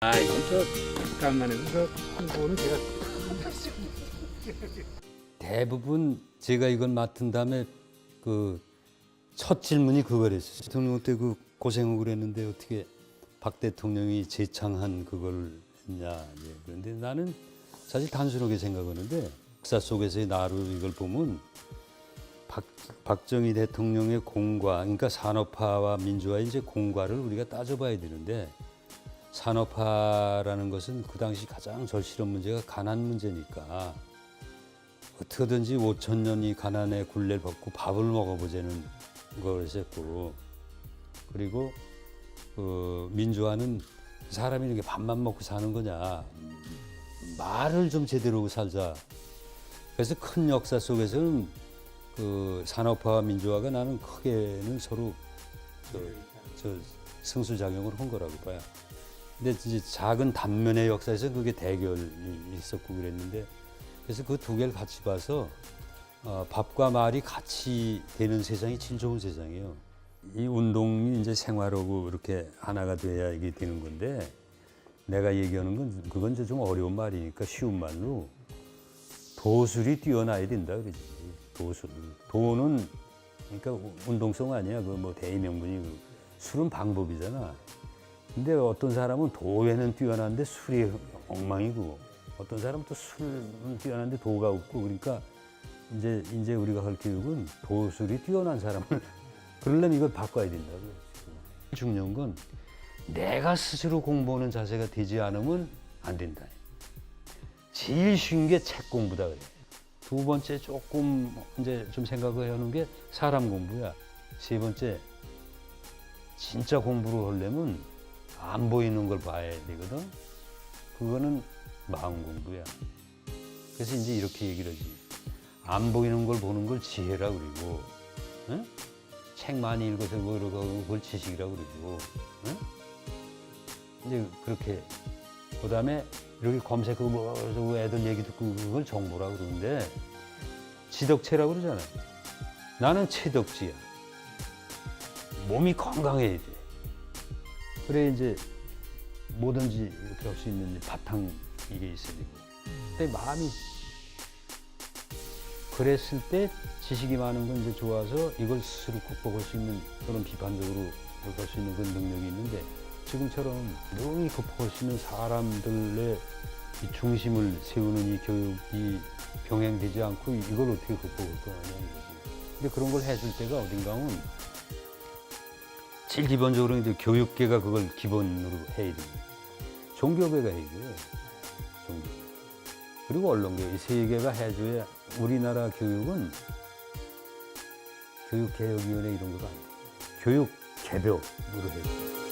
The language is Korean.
아, 저 잠깐만요. 그 홍보는 제가 대부분 제가 이걸 맡은 다음에 그 첫 질문이 그거랬어요. 대통령 때 그 고생을 그랬는데 어떻게 박 대통령이 재창한 그걸 했냐. 예, 그런데 나는 사실 단순하게 생각하는데 역사 속에서의 나를 이걸 보면 박, 박정희 대통령의 공과 그러니까 산업화와 민주화의 이제 공과를 우리가 따져봐야 되는데 산업화라는 것은 그 당시 가장 절실한 문제가 가난 문제니까 어떻게든지 5천 년이 가난의 굴레를 벗고 밥을 먹어보자는 걸 했고 그리고 그 민주화는 사람이 이렇게 밥만 먹고 사는 거냐 말을 좀 제대로 살자 그래서 큰 역사 속에서는 그 산업화와 민주화가 나는 크게는 서로 저, 저 승수작용을 한 거라고 봐요. 근데 이제 작은 단면의 역사에서 그게 대결이 있었고 그랬는데 그래서 그 두 개를 같이 봐서 어, 밥과 말이 같이 되는 세상이 제일 좋은 세상이에요. 이 운동이 이제 생활하고 이렇게 하나가 돼야 이게 되는 건데 내가 얘기하는 건 그건 이제 좀 어려운 말이니까 쉬운 말로 도술이 뛰어나야 된다 그러지. 도술. 도는 그러니까 운동성 아니야. 그 뭐 대의명분이 그 술은 방법이잖아. 근데 어떤 사람은 도에는 뛰어난데 술이 엉망이고 어떤 사람은 또 술은 뛰어난데 도가 없고 그러니까 이제 이제 우리가 할 교육은 도술이 뛰어난 사람을 그러려면 이걸 바꿔야 된다고. 중요한 건 내가 스스로 공부하는 자세가 되지 않으면 안 된다. 제일 쉬운 게 책 공부다 그래. 두 번째 조금 이제 좀 생각을 해오는 게 사람 공부야. 세 번째 진짜 공부를 하려면 안 보이는 걸 봐야 되거든. 그거는 마음 공부야. 그래서 이제 이렇게 얘기를 하지. 안 보이는 걸 보는 걸 지혜라 그러고, 응? 책 많이 읽어서 뭐 이러고 그걸 지식이라 그러고, 응? 이제 그렇게 그 다음에 이렇게 검색하고 뭐 그래서 애들 얘기 듣고 그걸 정보라 그러는데 지덕체라고 그러잖아요. 나는 체덕지야. 몸이 건강해야 돼. 그래 이제 뭐든지 이렇게 할 수 있는 바탕 이게 있어야 되고. 근데 마음이 그랬을 때 지식이 많은 건 이제 좋아서 이걸 스스로 극복할 수 있는 그런 비판적으로 할수 있는 그런 능력이 있는데 지금처럼 능히 극복할 수 있는 사람들의 이 중심을 세우는 이 교육이 병행되지 않고 이걸 어떻게 극복할 거냐는 거지. 근데 그런 걸 해줄 때가 어딘가 하면 제일 기본적으로 이제 교육계가 그걸 기본으로 해야 돼. 종교계가 해야 돼. 종교. 그리고 언론계 이 세 개가 해줘야 우리나라 교육은 교육개혁위원회 이런 거가 아니야. 교육 개벽으로 해야 돼.